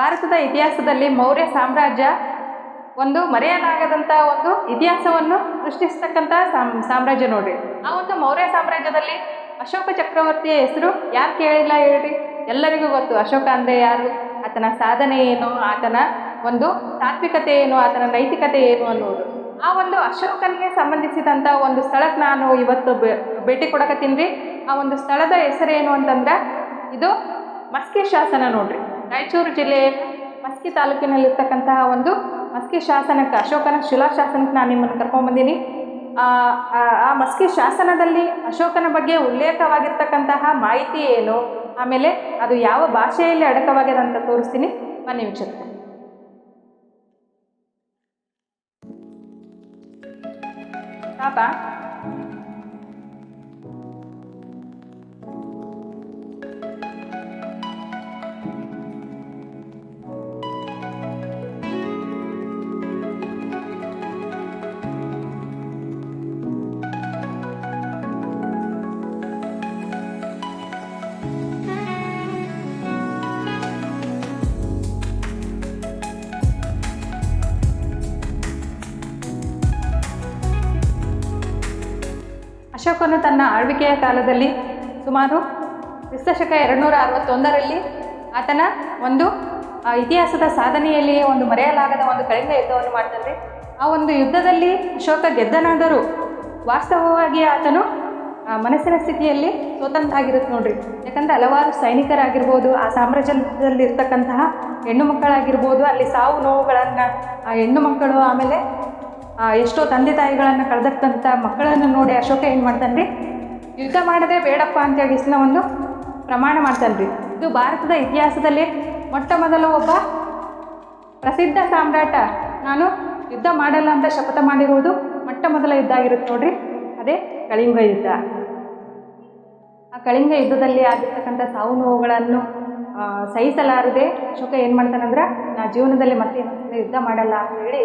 ಭಾರತದ ಇತಿಹಾಸದಲ್ಲಿ ಮೌರ್ಯ ಸಾಮ್ರಾಜ್ಯ ಒಂದು ಮರೆಯಲಾಗದಂಥ ಒಂದು ಇತಿಹಾಸವನ್ನು ಸೃಷ್ಟಿಸ್ತಕ್ಕಂಥ ಸಾಮ್, ಸಾಮ್ರಾಜ್ಯ ನೋಡ್ರಿ. ಆ ಒಂದು ಮೌರ್ಯ ಸಾಮ್ರಾಜ್ಯದಲ್ಲಿ ಅಶೋಕ ಚಕ್ರವರ್ತಿಯ ಹೆಸರು ಯಾರು ಕೇಳಿಲ್ಲ ಹೇಳ್ರಿ? ಎಲ್ಲರಿಗೂ ಗೊತ್ತು. ಅಶೋಕ ಅಂದರೆ ಯಾರು? ಆತನ ಸಾಧನೆ ಏನು? ಆತನ ಒಂದು ತಾತ್ವಿಕತೆ ಏನು? ಆತನ ನೈತಿಕತೆ ಏನು ಅನ್ನೋದು. ಆ ಒಂದು ಅಶೋಕನಿಗೆ ಸಂಬಂಧಿಸಿದಂಥ ಒಂದು ಸ್ಥಳಕ್ಕೆ ನಾನು ಇವತ್ತು ಭೇಟಿ ಕೊಡಕತ್ತೀನಿ ರೀ. ಆ ಒಂದು ಸ್ಥಳದ ಹೆಸರೇನು ಅಂತಂದ್ರೆ ಇದು ಮಸ್ಕಿ ಶಾಸನ ನೋಡ್ರಿ. ರಾಯಚೂರು ಜಿಲ್ಲೆ ಮಸ್ಕಿ ತಾಲೂಕಿನಲ್ಲಿರ್ತಕ್ಕಂತಹ ಒಂದು ಮಸ್ಕಿ ಶಾಸನಕ್ಕೆ, ಅಶೋಕನ ಶಿಲಾಶಾಸನಕ್ಕೆ ನಾನು ನಿಮ್ಮನ್ನು ಕರ್ಕೊಂಡ್ಬಂದೀನಿ ಆ ಮಸ್ಕಿ ಶಾಸನದಲ್ಲಿ ಅಶೋಕನ ಬಗ್ಗೆ ಉಲ್ಲೇಖವಾಗಿರ್ತಕ್ಕಂತಹ ಮಾಹಿತಿ ಏನು? ಆಮೇಲೆ ಅದು ಯಾವ ಭಾಷೆಯಲ್ಲಿ ಅಡಕವಾಗಿದೆ ಅಂತ ತೋರಿಸ್ತೀನಿ. ಬನ್ನಿ ವೀಕ್ಷಕರೇ. ಪಾಪ ಅಶೋಕನು ತನ್ನ ಆಳ್ವಿಕೆಯ ಕಾಲದಲ್ಲಿ ಸುಮಾರು ಕ್ರಿಸ್ತಶಕ ಎರಡುನೂರ ಅರವತ್ತೊಂದರಲ್ಲಿ ಆತನ ಒಂದು ಇತಿಹಾಸದ ಸಾಧನೆಯಲ್ಲಿ ಒಂದು ಮರೆಯಲಾಗದ ಒಂದು ಕಳಿಂಗ ಯುದ್ಧವನ್ನು ಮಾಡ್ತಾನೆ ಆ ಒಂದು ಯುದ್ಧದಲ್ಲಿ ಅಶೋಕ ಗೆದ್ದನಾದರೂ ವಾಸ್ತವವಾಗಿ ಆತನು ಮನಸ್ಸಿನ ಸ್ಥಿತಿಯಲ್ಲಿ ಸ್ವತಂತ್ರ ಆಗಿರುತ್ತೆ ನೋಡ್ರಿ. ಯಾಕಂದರೆ ಹಲವಾರು ಸೈನಿಕರಾಗಿರ್ಬೋದು, ಆ ಸಾಮ್ರಾಜ್ಯದಲ್ಲಿರ್ತಕ್ಕಂತಹ ಹೆಣ್ಣು ಮಕ್ಕಳಾಗಿರ್ಬೋದು, ಅಲ್ಲಿ ಸಾವು ನೋವುಗಳನ್ನು ಆ ಹೆಣ್ಣು ಮಕ್ಕಳು ಆಮೇಲೆ ಎಷ್ಟೋ ತಂದೆ ತಾಯಿಗಳನ್ನು ಕಳೆದಕ್ಕಂಥ ಮಕ್ಕಳನ್ನು ನೋಡಿ ಅಶೋಕ ಏನು ಮಾಡ್ತಾನೆ ರೀ ಯುದ್ಧ ಮಾಡದೆ ಬೇಡಪ್ಪ ಅಂತೇಳಿ ಇಸ್ನ ಒಂದು ಪ್ರಮಾಣ ಮಾಡ್ತಾನೆ ರೀ ಇದು ಭಾರತದ ಇತಿಹಾಸದಲ್ಲಿ ಮೊಟ್ಟ ಮೊದಲು ಒಬ್ಬ ಪ್ರಸಿದ್ಧ ಸಾಮ್ರಾಟ. ನಾನು ಯುದ್ಧ ಮಾಡಲ್ಲ ಅಂತ ಶಪಥ ಮಾಡಿರುವುದು ಮೊಟ್ಟ ಮೊದಲ ಯುದ್ಧ ಆಗಿರುತ್ತೆ ನೋಡ್ರಿ. ಅದೇ ಕಳಿಂಗ ಯುದ್ಧ. ಆ ಕಳಿಂಗ ಯುದ್ಧದಲ್ಲಿ ಆಗಿರ್ತಕ್ಕಂಥ ಸಾವು ನೋವುಗಳನ್ನು ಸಹಿಸಲಾರದೆ ಅಶೋಕ ಏನು ಮಾಡ್ತಾನಂದ್ರೆ, ನಾ ಜೀವನದಲ್ಲಿ ಮತ್ತೆ ಯುದ್ಧ ಮಾಡಲ್ಲ ಅಂತ ಹೇಳಿ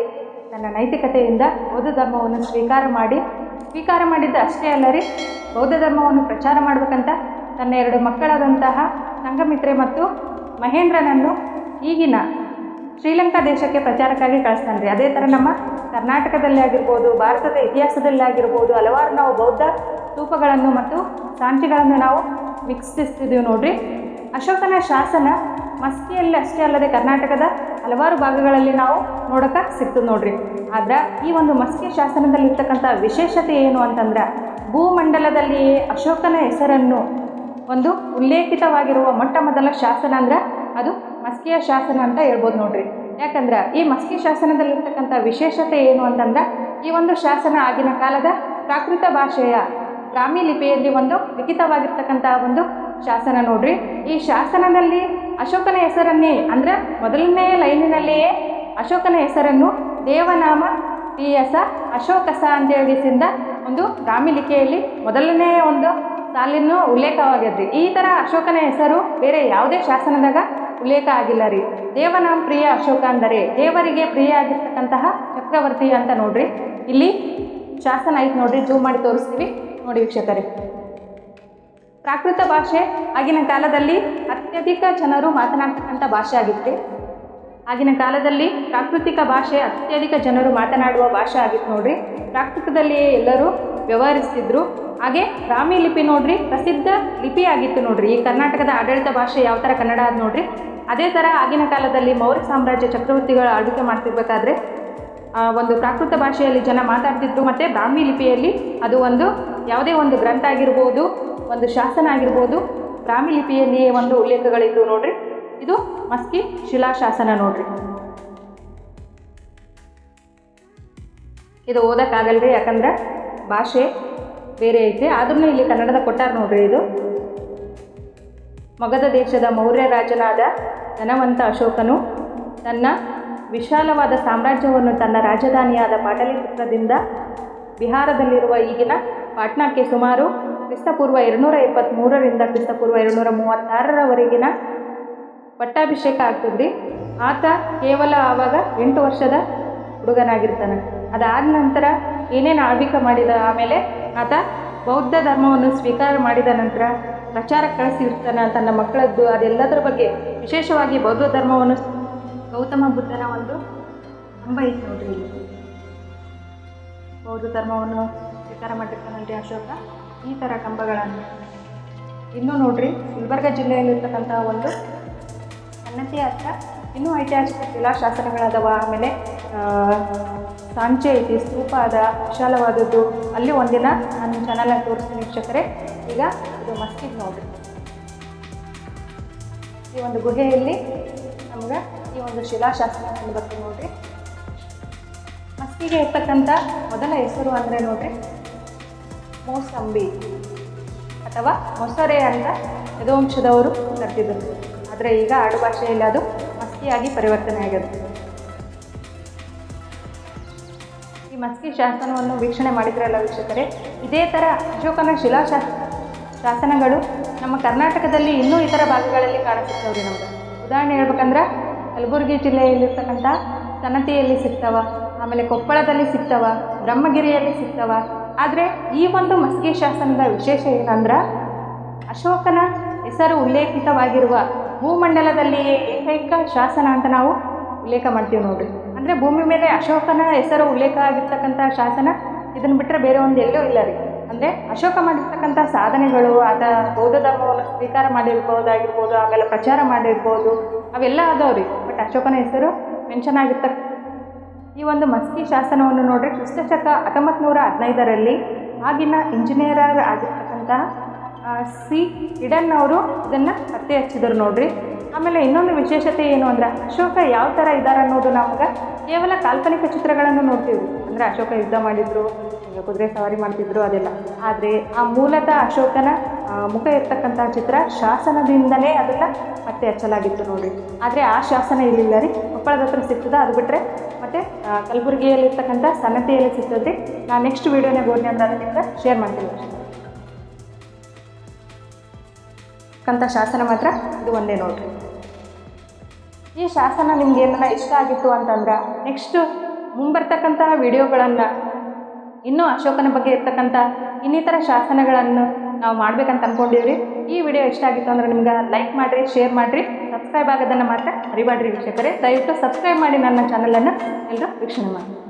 ತನ್ನ ನೈತಿಕತೆಯಿಂದ ಬೌದ್ಧ ಧರ್ಮವನ್ನು ಸ್ವೀಕಾರ ಮಾಡಿ, ಸ್ವೀಕಾರ ಮಾಡಿದ್ದು ಅಷ್ಟೇ ಅಲ್ಲ ರೀ, ಬೌದ್ಧ ಧರ್ಮವನ್ನು ಪ್ರಚಾರ ಮಾಡಬೇಕಂತ ತನ್ನ ಎರಡು ಮಕ್ಕಳಾದಂತಹ ಸಂಘಮಿತ್ರೆ ಮತ್ತು ಮಹೇಂದ್ರನನ್ನು ಈಗಿನ ಶ್ರೀಲಂಕಾ ದೇಶಕ್ಕೆ ಪ್ರಚಾರಕ್ಕಾಗಿ ಕಳಿಸ್ತಾನೆ ರೀ. ಅದೇ ಥರ ನಮ್ಮ ಕರ್ನಾಟಕದಲ್ಲಿ ಆಗಿರ್ಬೋದು, ಭಾರತದ ಇತಿಹಾಸದಲ್ಲಿ ಆಗಿರ್ಬೋದು, ಹಲವಾರು ನಾವು ಬೌದ್ಧ ಸ್ತೂಪಗಳನ್ನು ಮತ್ತು ಸಾಂಚಿಗಳನ್ನು ನಾವು ವೀಕ್ಷಿಸ್ತಿದ್ದೀವಿ ನೋಡ್ರಿ. ಅಶೋಕನ ಶಾಸನ ಮಸ್ಕಿಯಲ್ಲಿ ಅಷ್ಟೇ ಅಲ್ಲದೆ ಕರ್ನಾಟಕದ ಹಲವಾರು ಭಾಗಗಳಲ್ಲಿ ನಾವು ನೋಡೋಕೆ ಸಿಕ್ತು ನೋಡ್ರಿ. ಆದ್ರೆ ಈ ಒಂದು ಮಸ್ಕಿ ಶಾಸನದಲ್ಲಿ ಇರ್ತಕ್ಕಂಥ ವಿಶೇಷತೆ ಏನು ಅಂತಂದ್ರೆ, ಭೂಮಂಡಲದಲ್ಲಿ ಅಶೋಕನ ಹೆಸರನ್ನು ಒಂದು ಉಲ್ಲೇಖಿತವಾಗಿರುವ ಮೊಟ್ಟ ಮೊದಲ ಶಾಸನ ಅಂದ್ರೆ ಅದು ಮಸ್ಕಿಯ ಶಾಸನ ಅಂತ ಹೇಳ್ಬೋದು ನೋಡ್ರಿ. ಯಾಕಂದ್ರೆ ಈ ಮಸ್ಕಿ ಶಾಸನದಲ್ಲಿರ್ತಕ್ಕಂಥ ವಿಶೇಷತೆ ಏನು ಅಂತಂದ್ರೆ, ಈ ಒಂದು ಶಾಸನ ಆಗಿನ ಕಾಲದ ಪ್ರಾಕೃತ ಭಾಷೆಯ ಬ್ರಾಹ್ಮಿ ಲಿಪಿಯಲ್ಲಿ ಒಂದು ಲಿಖಿತವಾಗಿರ್ತಕ್ಕಂಥ ಒಂದು ಶಾಸನ ನೋಡ್ರಿ. ಈ ಶಾಸನದಲ್ಲಿ ಅಶೋಕನ ಹೆಸರನ್ನೇ, ಅಂದರೆ ಮೊದಲನೇ ಲೈನಿನಲ್ಲಿಯೇ ಅಶೋಕನ ಹೆಸರನ್ನು ದೇವನಾಮ ಟಿಯಸ ಅಶೋಕಸ ಅಂತೇಳಿಸಿಂದ ಒಂದು ಗ್ರಾಮಿಲಿಕೆಯಲ್ಲಿ ಮೊದಲನೇ ಒಂದು ಸಾಲಿನ ಉಲ್ಲೇಖವಾಗಿದ್ರಿ ಈ ಥರ ಅಶೋಕನ ಹೆಸರು ಬೇರೆ ಯಾವುದೇ ಶಾಸನದಾಗ ಉಲ್ಲೇಖ ಆಗಿಲ್ಲ ರೀ. ದೇವನಾಮ ಪ್ರಿಯ ಅಶೋಕ ಅಂದರೆ ದೇವರಿಗೆ ಪ್ರಿಯ ಆಗಿರ್ತಕ್ಕಂತಹ ಚಕ್ರವರ್ತಿ ಅಂತ ನೋಡ್ರಿ. ಇಲ್ಲಿ ಶಾಸನ ಐತೆ ನೋಡ್ರಿ, ಜೂಮ್ ಮಾಡಿ ತೋರಿಸ್ತೀವಿ. ನೋಡಿ ವೀಕ್ಷಕರೇ. ಪ್ರಾಕೃತ ಭಾಷೆ ಆಗಿನ ಕಾಲದಲ್ಲಿ ಅತ್ಯಧಿಕ ಜನರು ಮಾತನಾಡ್ತಕ್ಕಂಥ ಭಾಷೆ ಆಗಿತ್ತು. ಆಗಿನ ಕಾಲದಲ್ಲಿ ಪ್ರಾಕೃತಿಕ ಭಾಷೆ ಅತ್ಯಧಿಕ ಜನರು ಮಾತನಾಡುವ ಭಾಷೆ ಆಗಿತ್ತು ನೋಡ್ರಿ. ಪ್ರಾಕೃತದಲ್ಲಿ ಎಲ್ಲರೂ ವ್ಯವಹರಿಸ್ತಿದ್ರು. ಹಾಗೆ ಬ್ರಾಹ್ಮಿ ಲಿಪಿ ನೋಡ್ರಿ, ಪ್ರಸಿದ್ಧ ಲಿಪಿ ಆಗಿತ್ತು ನೋಡ್ರಿ. ಈ ಕರ್ನಾಟಕದ ಆಡಳಿತ ಭಾಷೆ ಯಾವ ಥರ ಕನ್ನಡ ಅದು ನೋಡ್ರಿ. ಅದೇ ಥರ ಆಗಿನ ಕಾಲದಲ್ಲಿ ಮೌರ್ಯ ಸಾಮ್ರಾಜ್ಯ ಚಕ್ರವರ್ತಿಗಳು ಆಳ್ವಿಕೆ ಮಾಡ್ತಿರ್ಬೇಕಾದ್ರೆ ಒಂದು ಪ್ರಾಕೃತ ಭಾಷೆಯಲ್ಲಿ ಜನ ಮಾತಾಡ್ತಿದ್ರು. ಮತ್ತು ಬ್ರಾಹ್ಮಿ ಲಿಪಿಯಲ್ಲಿ ಅದು ಒಂದು ಯಾವುದೇ ಒಂದು ಗ್ರಂಥ ಆಗಿರ್ಬೋದು, ಒಂದು ಶಾಸನ ಆಗಿರ್ಬೋದು ಬ್ರಾಹ್ಮಿ ಲಿಪಿಯಲ್ಲಿಯೇ ಒಂದು ಉಲ್ಲೇಖಗಳಿದ್ದು ನೋಡ್ರಿ. ಇದು ಮಸ್ಕಿ ಶಿಲಾಶಾಸನ ನೋಡ್ರಿ. ಇದು ಓದಕ್ಕಾಗಲ್ರಿ, ಯಾಕಂದ್ರೆ ಭಾಷೆ ಬೇರೆ ಐತೆ. ಆದ್ರೂ ಇಲ್ಲಿ ಕನ್ನಡದ ಕೊಟ್ಟಾರ ನೋಡ್ರಿ ಇದು. ಮಗಧ ದೇಶದ ಮೌರ್ಯ ರಾಜನಾದ ಧನವಂತ ಅಶೋಕನು ತನ್ನ ವಿಶಾಲವಾದ ಸಾಮ್ರಾಜ್ಯವನ್ನು ತನ್ನ ರಾಜಧಾನಿಯಾದ ಪಾಟಲಿಪುತ್ರದಿಂದ ಬಿಹಾರದಲ್ಲಿರುವ ಈಗಿನ ಪಾಟ್ನಾಕ್ಕೆ ಸುಮಾರು ಕ್ರಿಸ್ತಪೂರ್ವ ಎರಡುನೂರ ಇಪ್ಪತ್ತ್ಮೂರರಿಂದ ಕ್ರಿಸ್ತಪೂರ್ವ ಎರಡುನೂರ ಮೂವತ್ತಾರರವರೆಗಿನ ಪಟ್ಟಾಭಿಷೇಕ ಆಗ್ತದ್ರಿ. ಆತ ಕೇವಲ ಆವಾಗ ಎಂಟು ವರ್ಷದ ಹುಡುಗನಾಗಿರ್ತಾನೆ. ಅದಾದ ನಂತರ ಏನೇನು ಆಳ್ವಿಕ ಮಾಡಿದ, ಆಮೇಲೆ ಆತ ಬೌದ್ಧ ಧರ್ಮವನ್ನು ಸ್ವೀಕಾರ ಮಾಡಿದ ನಂತರ ಪ್ರಚಾರ ಕಳಿಸಿರ್ತಾನೆ ತನ್ನ ಮಕ್ಕಳದ್ದು, ಅದೆಲ್ಲದರ ಬಗ್ಗೆ ವಿಶೇಷವಾಗಿ ಬೌದ್ಧ ಧರ್ಮವನ್ನು ಗೌತಮ ಬುದ್ಧನ ಒಂದು ಕಂಬ ಐತೆ ನೋಡ್ರಿ ಬೌದ್ಧ ಧರ್ಮವನ್ನು ಸ್ವೀಕಾರ ಮಾಡಿರ್ತಾನಲ್ರಿ ಅಶೋಕ ಈ ಥರ ಕಂಬಗಳನ್ನು. ಇನ್ನೂ ನೋಡ್ರಿ, ಗುಲ್ಬರ್ಗ ಜಿಲ್ಲೆಯಲ್ಲಿರ್ತಕ್ಕಂಥ ಒಂದು ಸನ್ನತಿ ಹತ್ರ ಇನ್ನೂ ಐತಿಹಾಸಿಕ ಶಿಲಾಶಾಸನಗಳದಾವ. ಆಮೇಲೆ ಸಾಂಚೆ ಐತಿ, ಸ್ತೂಪ ಅದ, ವಿಶಾಲವಾದದ್ದು. ಅಲ್ಲಿ ಒಂದಿನ ನನ್ನ ಚಾನಲಾಗಿ ತೋರಿಸ್ತೀನಿ ವೀಕ್ಷಕರೇ. ಈಗ ಇದು ಮಸ್ತಿಗೆ ನೋಡ್ರಿ. ಈ ಒಂದು ಗುಹೆಯಲ್ಲಿ ನಮ್ಗೆ ಈ ಒಂದು ಶಿಲಾಶಾಸನ ಕಂಡು ಬರ್ತೀವಿ ನೋಡ್ರಿ. ಮಸ್ತಿಗೆ ಇರ್ತಕ್ಕಂಥ ಮೊದಲ ಹೆಸರು ಅಂದರೆ ನೋಡ್ರಿ ಮೋಸಂಬಿ ಅಥವಾ ಮೊಸರೆ ಅಂತ ಯದುವಂಶದವರು ಕರೆದಿದ್ದರು. ಆದರೆ ಈಗ ಆಡು ಭಾಷೆಯಲ್ಲಿ ಅದು ಮಸ್ಕಿಯಾಗಿ ಪರಿವರ್ತನೆ ಆಗಿದೆ. ಈ ಮಸ್ಕಿ ಶಾಸನವನ್ನು ವೀಕ್ಷಣೆ ಮಾಡಿದ್ರಲ್ಲ ವೀಕ್ಷಕರೇ, ಇದೇ ಥರ ಅಶೋಕನ ಶಿಲಾಶಾ ಶಾಸನಗಳು ನಮ್ಮ ಕರ್ನಾಟಕದಲ್ಲಿ ಇನ್ನೂ ಇತರ ಭಾಗಗಳಲ್ಲಿ ಕಾಣಿಸುತ್ತವ್ರಿ ನಮ್ಗೆ. ಉದಾಹರಣೆ ಹೇಳ್ಬೇಕಂದ್ರೆ, ಕಲಬುರಗಿ ಜಿಲ್ಲೆಯಲ್ಲಿರ್ತಕ್ಕಂಥ ಸನತಿಯಲ್ಲಿ ಸಿಗ್ತವ, ಆಮೇಲೆ ಕೊಪ್ಪಳದಲ್ಲಿ ಸಿಗ್ತವ, ಬ್ರಹ್ಮಗಿರಿಯಲ್ಲಿ ಸಿಗ್ತಾವ ಆದರೆ ಈ ಒಂದು ಮಸ್ಕಿ ಶಾಸನದ ವಿಶೇಷ ಏನಂದ್ರೆ ಅಶೋಕನ ಹೆಸರು ಉಲ್ಲೇಖಿತವಾಗಿರುವ ಭೂಮಂಡಲದಲ್ಲಿಯೇ ಏಕೈಕ ಶಾಸನ ಅಂತ ನಾವು ಉಲ್ಲೇಖ ಮಾಡ್ತೀವಿ ನೋಡ್ರಿ. ಅಂದರೆ ಭೂಮಿ ಮೇಲೆ ಅಶೋಕನ ಹೆಸರು ಉಲ್ಲೇಖ ಆಗಿರ್ತಕ್ಕಂಥ ಶಾಸನ ಇದನ್ನು ಬಿಟ್ಟರೆ ಬೇರೆ ಒಂದು ಎಲ್ಲೂ ಇಲ್ಲ ರೀ. ಅಂದರೆ ಅಶೋಕ ಮಾಡಿರ್ತಕ್ಕಂಥ ಸಾಧನೆಗಳು, ಆತ ಬೌದ್ಧ ಧರ್ಮವನ್ನು ಸ್ವೀಕಾರ ಮಾಡಿರ್ಬೋದಾಗಿರ್ಬೋದು ಆಮೇಲೆ ಪ್ರಚಾರ ಮಾಡಿರ್ಬೋದು, ಅವೆಲ್ಲ ಅದಾವ್ರಿ ಬಟ್ ಅಶೋಕನ ಹೆಸರು ಮೆನ್ಷನ್ ಆಗಿರ್ತಕ್ಕ ಈ ಒಂದು ಮಸ್ಕಿ ಶಾಸನವನ್ನು ನೋಡ್ರಿ ಕ್ರಿಸ್ತಶಕ ಹತ್ತೊಂಬತ್ತು ನೂರ ಹದಿನೈದರಲ್ಲಿ ಆಗಿನ ಇಂಜಿನಿಯರ್ ಆಗಿರ್ತಕ್ಕಂತಹ ಸಿ ಇಡನ್ ಅವರು ಇದನ್ನು ಪತ್ತೆ ಹಚ್ಚಿದರು ನೋಡ್ರಿ. ಆಮೇಲೆ ಇನ್ನೊಂದು ವಿಶೇಷತೆ ಏನು ಅಂದ್ರೆ ಅಶೋಕ ಯಾವ ಥರ ಇದ್ದಾರೆ ಅನ್ನೋದು ನಮ್ಗೆ ಕೇವಲ ಕಾಲ್ಪನಿಕ ಚಿತ್ರಗಳನ್ನು ನೋಡ್ತೀವಿ. ಅಂದರೆ ಅಶೋಕ ಯುದ್ಧ ಮಾಡಿದ್ರು ಕುದುರೆ ಸವಾರಿ ಮಾಡ್ತಿದ್ರು, ಅದೆಲ್ಲ. ಆದರೆ ಆ ಮೂಲತಃ ಅಶೋಕನ ಮುಖ ಇರ್ತಕ್ಕಂಥ ಚಿತ್ರ ಶಾಸನದಿಂದಲೇ ಅದನ್ನು ಪತ್ತೆ ಹಚ್ಚಲಾಗಿತ್ತು ನೋಡಿ ಆದರೆ ಆ ಶಾಸನ ಇರಲಿಲ್ಲ ರೀ. ಕೊಪ್ಪಳದ ಹತ್ರ ಸಿಗ್ತದೆ, ಅದು ಬಿಟ್ಟರೆ ಕಲಬುರಗಿಯಲ್ಲಿರ್ತಕ್ಕಂಥ ಸನ್ನತಿಯಲ್ಲಿ ಸಿಗ್ತದೆ ನಾನು ನೆಕ್ಸ್ಟ್ ವೀಡಿಯೋನೇ ಹೋದ್ನಿ ಅಂತ ಅದರಿಂದ ಶೇರ್ ಮಾಡ್ತೀನಿ. ಕಂತ ಶಾಸನ ಮಾತ್ರ ಇದು ಒಂದೇ ನೋಡ್ರಿ. ಈ ಶಾಸನ ನಿಮ್ಗೆ ಏನನ್ನ ಇಷ್ಟ ಆಗಿತ್ತು ಅಂತಂದ್ರೆ ನೆಕ್ಸ್ಟ್ ಮುಂಬರ್ತಕ್ಕಂಥ ವಿಡಿಯೋಗಳನ್ನು ಇನ್ನೂ ಅಶೋಕನ ಬಗ್ಗೆ ಇರ್ತಕ್ಕಂಥ ಇನ್ನಿತರ ಶಾಸನಗಳನ್ನು ನಾವು ಮಾಡ್ಬೇಕಂತ ಅಂದ್ಕೊಂಡಿವ್ರಿ ಈ ವಿಡಿಯೋ ಇಷ್ಟ ಆಗಿತ್ತು ಅಂದ್ರೆ ನಿಮ್ಗೆ ಲೈಕ್ ಮಾಡಿರಿ ಶೇರ್ ಮಾಡಿರಿ ಸಬ್ಸ್ಕ್ರೈಬ್ ಆಗೋದನ್ನು ಮಾತ್ರ ಮರಿಬೇಡ್ರಿ ವೀಕ್ಷಕರೇ. ದಯವಿಟ್ಟು ಸಬ್ಸ್ಕ್ರೈಬ್ ಮಾಡಿ ನನ್ನ ಚಾನಲನ್ನು ಎಲ್ಲರೂ ವೀಕ್ಷಣೆ ಮಾಡಿ.